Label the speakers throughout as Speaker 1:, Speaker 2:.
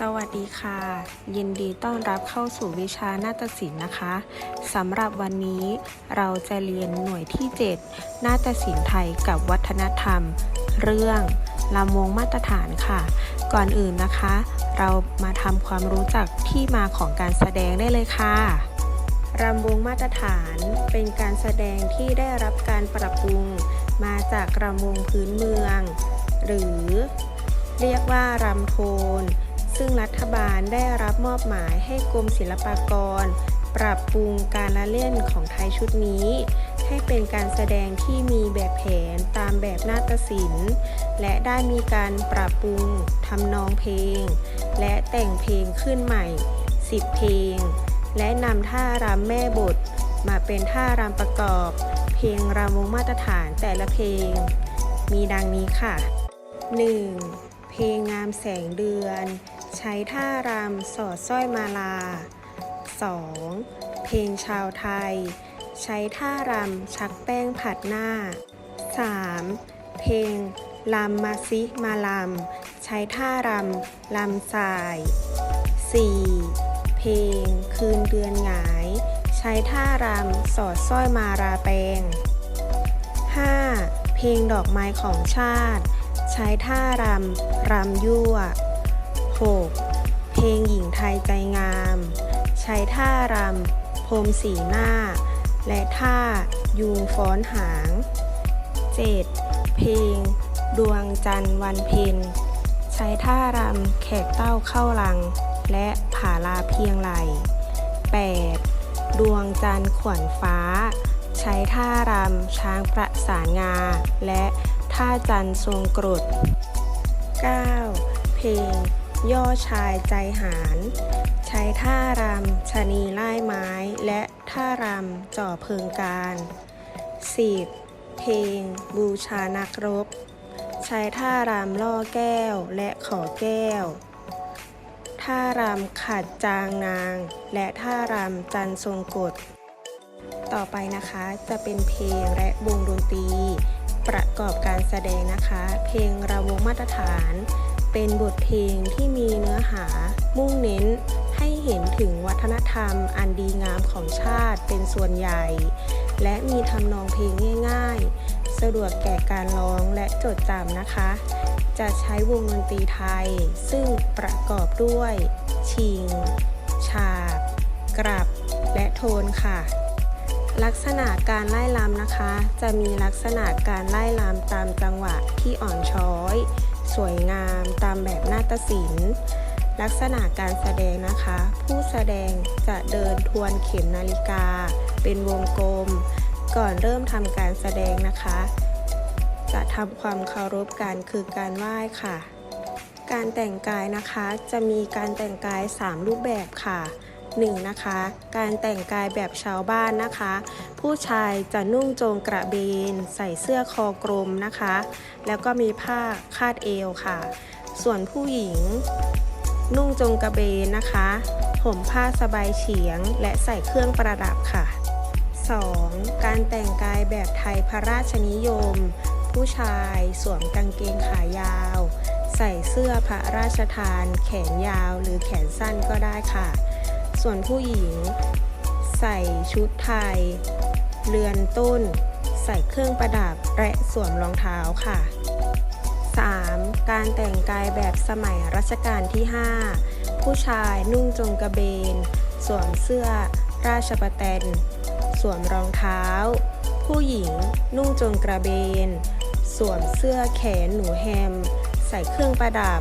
Speaker 1: สวัสดีค่ะ ยินดีต้อนรับเข้าสู่วิชานาฏศิลป์นะคะสำหรับวันนี้เราจะเรียนหน่วยที่ 7 นาฏศิลป์ไทยกับวัฒนธรรม เรื่องลำวงมาตรฐานค่ะ ก่อนอื่นนะคะ เรามาทำความรู้จักที่มาของการแสดงได้เลยค่ะรำวงมาตรฐานเป็นการแสดงที่ได้รับการปรับปรุง มาจากรำวงพื้นเมือง หรือเรียกว่ารำโทน ซึ่งรัฐบาลได้รับมอบหมายให้กรมศิลปากร ปรับปรุงการละเล่นของไทยชุดนี้ ให้เป็นการแสดงที่มีแบบแผนตามแบบนาฏศิลป์และได้มีการปรับปรุงทำนองเพลง และแต่งเพลงขึ้นใหม่ 10 เพลง และนำท่ารำแม่บท มาเป็นท่ารำประกอบ เพลงรำวงมาตรฐานแต่ละเพลง มีดังนี้ค่ะ 1. เพลงงามแสงเดือน ใช้ท่ารำสอดสร้อยมาลา 2. เพลงชาวไทย ใช้ท่ารำชักแป้งผัดหน้า 3. เพลงลำมาซิมาลำ ใช้ท่ารำลำสาย 4. เพลงคืนเดือนหงาย ใช้ท่ารำสอดสร้อยมาราแปง 5. เพลงดอกไม้ของชาติ ใช้ท่ารำรำยั่ว 6. เพลงหญิงไทยใจงาม ใช้ท่ารำพรมสีหน้า และท่ายูงฟ้อนหาง 7. เพลง ดวงจันทร์วันเพ็ญใช้ท่ารำแขกเต้าเข้าลัง และผาลาเพียงไหล 8. ดวงจันทร์ขวัญฟ้า ใช้ท่ารำช้างประสานงา และท่าจันทร์ทรงกรด 9. เพลง ย่อชายใจหาร ใช้ท่ารำชะนีไล่ไม้ และท่ารำจ่อเพิงการ 10. เพลง บูชานักรบ ใช้ท่ารำล่อแก้วและขอแก้ว ท่ารำขัดจางนาง และท่ารำจันทรงกฎต่อไปนะคะจะเป็นเพลงและวงดนตรี ประกอบการแสดงนะคะ เพลงระวงมาตรฐาน เป็นบทเพลงที่มีเนื้อหามุ่งเน้นให้เห็นถึงวัฒนธรรมอันดีงามของชาติเป็นส่วนใหญ่ และมีทำนองเพลงง่ายๆ สะดวกแก่การร้องและจดจำนะคะ จะใช้วงดนตรีไทย ซึ่งประกอบด้วย ชิง ฉากกลับ และโทนค่ะลักษณะการไล่ลำนะคะ จะมีลักษณะการไล่ลำตามจังหวะที่อ่อนช้อย สวยงามตามแบบนาฏศิลป์ลักษณะการแสดงนะคะ ผู้แสดงจะเดินทวนเข็มนาฬิกา เป็นวงกลม ก่อนเริ่มทำการแสดงนะคะ จะทำความเคารพกันคือการไหว้ค่ะ การแต่งกายนะคะจะมีการแต่งกาย 3 รูปแบบค่ะ 1. นะคะ การแต่งกายแบบชาวบ้านนะคะ ผู้ชายจะนุ่งโจงกระเบน ใส่เสื้อคอกลมนะคะ แล้วก็มีผ้าคาดเอวค่ะ ส่วนผู้หญิง นุ่งโจงกระเบนนะคะห่มผ้าสบายเฉียง และใส่เครื่องประดับค่ะ 2. การแต่งกายแบบไทยพระราชนิยม ผู้ชายสวมกางเกงขายาว ใส่เสื้อพระราชทาน แขนยาวหรือแขนสั้นก็ได้ค่ะ ส่วนผู้หญิง ใส่ชุดไทย เรือนต้น ใส่เครื่องประดับและสวมรองเท้าค่ะ 3. การแต่งกายแบบสมัยรัชกาลที่ 5 ผู้ชายนุ่งจงกระเบน สวมเสื้อ ราชประแตน สวมรองเท้า ผู้หญิงนุ่งจงกระเบน สวมเสื้อแขนหนูแฮม ใส่เครื่องประดับ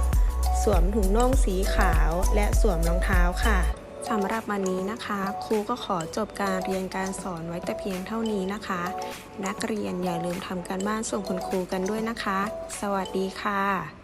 Speaker 1: สวมถุงน่องสีขาวและสวมรองเท้าค่ะ สำหรับวันนี้นะคะ ครูก็ขอจบการเรียนการสอนไว้แต่เพียงเท่านี้นะคะ นักเรียนอย่าลืมทำการบ้านส่งคุณครูกันด้วยนะคะ สวัสดีค่ะ